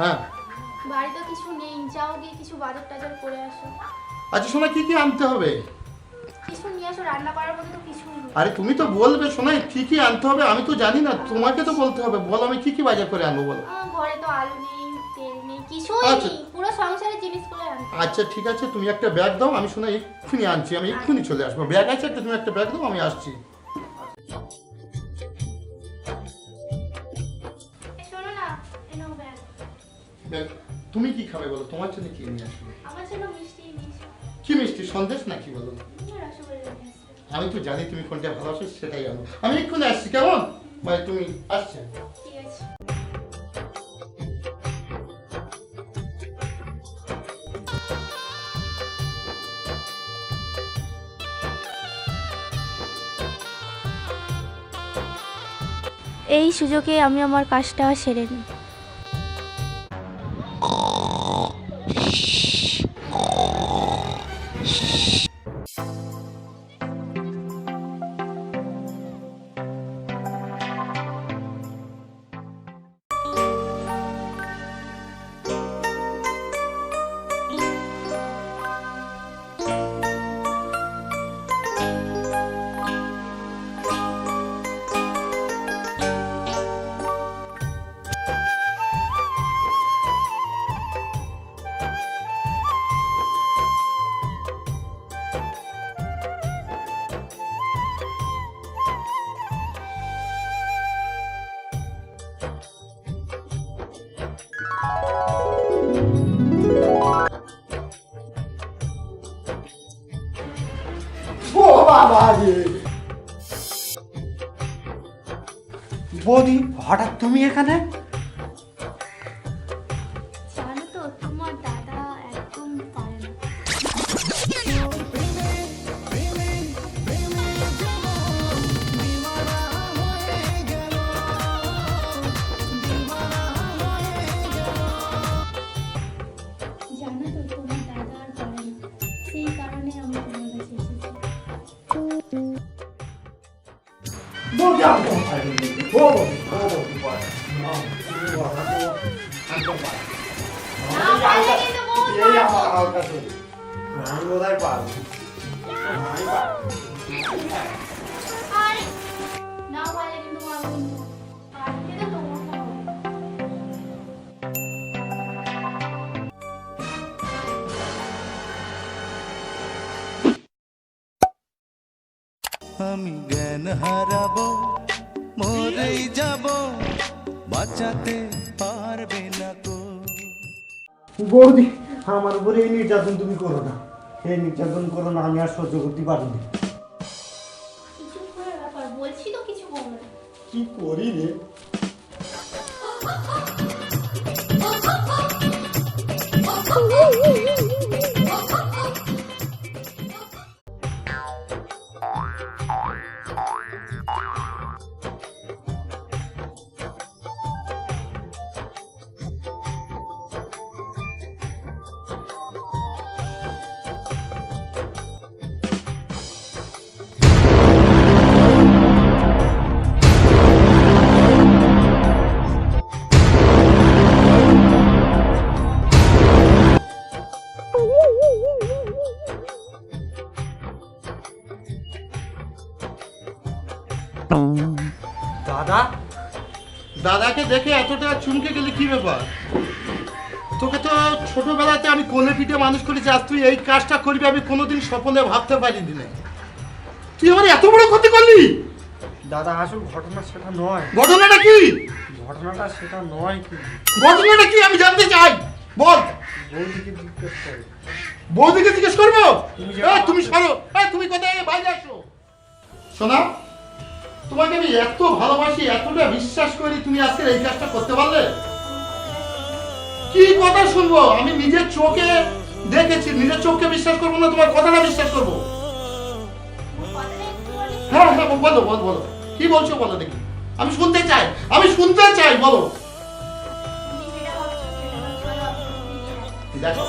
হ্যাঁ। বাড়িতে কিছু নেই যাও গিয়ে কিছু বাজার টাজার করে আসো। আচ্ছা শোনা কি কি আনতে হবে? কিছু নিয়ে আসো রান্না করার মতো তো কিছুই নেই। আরে তুমি তো বলবে শোনাই কি কি আনতে হবে আমি তো জানি না তোমাকে তো বলতে হবে। বলো আমি কি কি বাজার করে আনব বলো। আমার ঘরে তো আলু নেই তেল নেই কিছুই আচ্ছা। নেই পুরো সংসারের জিনিসগুলো আনতে আচ্ছা ঠিক আছে তুমি একটা ব্যাগ দাও আমি শোনা এক্ষুনি আনছি আমি এক্ষুনি চলে আসব। ব্যাগ আছে একটা তুমি একটা ব্যাগ দাও আমি আসছি। তুমি কি খাবে বলো? তোমার জন্য কি নিয়ে আসবে? আমার জন্য মিষ্টি নিয়ে এসো। কি মিষ্টি? সন্দেশ নাকি বলো? আমি তো জানি তুমি কোনটা ভালোবাসো সেটাই আনো আমি এক্ষুনি আসছি কেমন? ভাই তুমি আসছে। এই সুযোগে আমি আমার কাজটা সেরে নিই। Shh. বৌদি হঠাৎ তুমি এখানে? বৌদি একদম পারে না। ও বৌদি, ও বৌদি আমি জ্ঞান হারাবো মরেই যাব বাঁচাতে পারবে না তো বৌদি আমার উপরে এই নির্যাতন তুমি করো না। এই নির্যাতন করো না আমি আর সহ্য করতে পারি না। কিছু করে ব্যাপার বলছি তো কিছু করবে না। কি করি রে? দাদা? দাদাকে দেখে এতটা চুমকে গেলে কি ব্যাপার? তোকে তো ছোটবেলাতে আমি কোলে পিঠে মানুষ করেছি আজ তুই এই কাজটা করবি আমি কোনোদিন স্বপ্নে ভাবতে পারিনি না। তুই আমার এত বড় ক্ষতি করলি? দাদা আসল ঘটনা সেটা নয়। ঘটনাটা কি? ঘটনাটা সেটা নয় কি? ঘটনাটা কি? আমি জানতে চাই। বল। বৌদিকে জিজ্ঞেস করো। বৌদিকে জিজ্ঞেস করব? এত ভালোবাসি, এতটা বিশ্বাস করি তুমি আজকে এই কাজটা করতে পারলে? কি কথা শুনব? আমি নিজের চোখে দেখেছি, নিজের চোখকে বিশ্বাস করব না, তোমার কথাটা বিশ্বাস করব। হ্যাঁ হ্যাঁ বলো বলো বলো কি বলছো বলো দেখি। আমি শুনতে চাই, আমি শুনতে চাই, বলো। দেখো।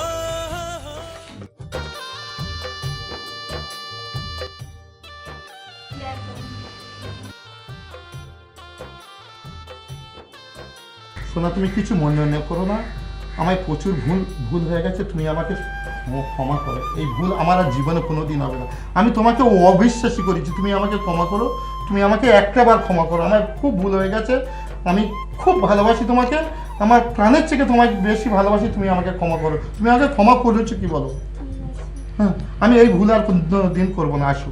সোনা তুমি কিছু মনে করো না। আমায় প্রচুর ভুল ভুল হয়ে গেছে, তুমি আমাকে ক্ষমা করো। এই ভুল আমার আর জীবনে কোনো দিন হবে না। আমি তোমাকে অবিশ্বাসী করেছি তুমি আমাকে ক্ষমা করো, তুমি আমাকে একটা বার ক্ষমা করো। আমার খুব ভুল হয়ে গেছে। আমি খুব ভালোবাসি তোমাকে। আমার প্রাণের থেকে তোমাকে বেশি ভালোবাসি, তুমি আমাকে ক্ষমা করো। তুমি আমাকে ক্ষমা করেছ কি বলো? হ্যাঁ আমি এই ভুল আর কোনো দিন করব না আসো